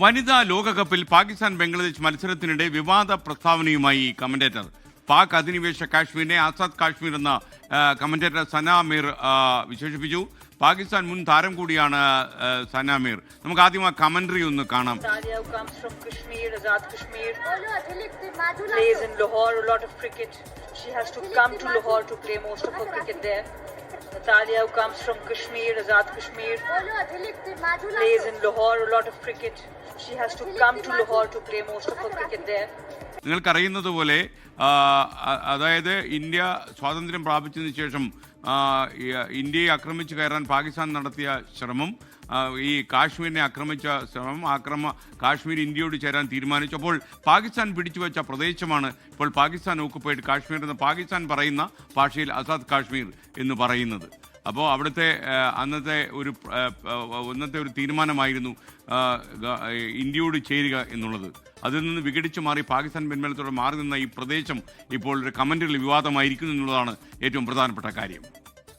വനിതാ ലോകകപ്പിൽ പാകിസ്ഥാൻ ബംഗ്ലാദേശ് മത്സരത്തിനിടെ വിവാദ പ്രസ്താവനയുമായി കമന്റേറ്റർ. പാക് അധിനിവേശ കാശ്മീരിനെ ആസാദ് കാശ്മീർ എന്ന കമന്റേറ്റർ സനാമീർ വിശേഷിപ്പിച്ചു. പാകിസ്ഥാൻ മുൻ താരം കൂടിയാണ് സനാമീർ നമുക്ക് ആദ്യം ആ കമന്ററി ഒന്ന് കാണാം. She has to come to Lahore to play most of her cricket there. Natalia, who comes from Kashmir, Azad Kashmir, plays in Lahore a lot of cricket. She has to come to Lahore to play most of her cricket there. നിങ്ങൾക്കറിയുന്നത് പോലെ അതായത് India സ്വാതന്ത്ര്യം പ്രാപിച്ചതിന് ശേഷം ഇന്ത്യയെ ആക്രമിച്ചു കയറാൻ പാകിസ്ഥാൻ നടത്തിയ ശ്രമം ഈ കാശ്മീരിനെ ആക്രമിച്ച ശ്രമം ആക്രമ കാശ്മീർ ഇന്ത്യയോട് ചേരാൻ തീരുമാനിച്ചു അപ്പോൾ പാകിസ്ഥാൻ പിടിച്ചുവെച്ച പ്രദേശമാണ് ഇപ്പോൾ പാകിസ്ഥാൻ ഓക്കുപ്പൈഡ് കാശ്മീർ എന്ന് പാകിസ്ഥാൻ പറയുന്ന ഭാഷയിൽ അസാദ് കാശ്മീർ എന്ന് പറയുന്നത് അപ്പോൾ അവിടുത്തെ അന്നത്തെ ഒരു അന്നത്തെ ഒരു തീരുമാനമായിരുന്നു ഇന്ത്യയോട് ചേരുക എന്നുള്ളത്. അതിൽ നിന്ന് വിഘടിച്ച് മാറി പാകിസ്ഥാൻ പിൻബലത്തോടെ മാറി നിന്ന ഈ പ്രദേശം ഇപ്പോൾ ഒരു കമന്റുകളിൽ വിവാദമായിരിക്കുന്നു എന്നുള്ളതാണ് ഏറ്റവും പ്രധാനപ്പെട്ട കാര്യം.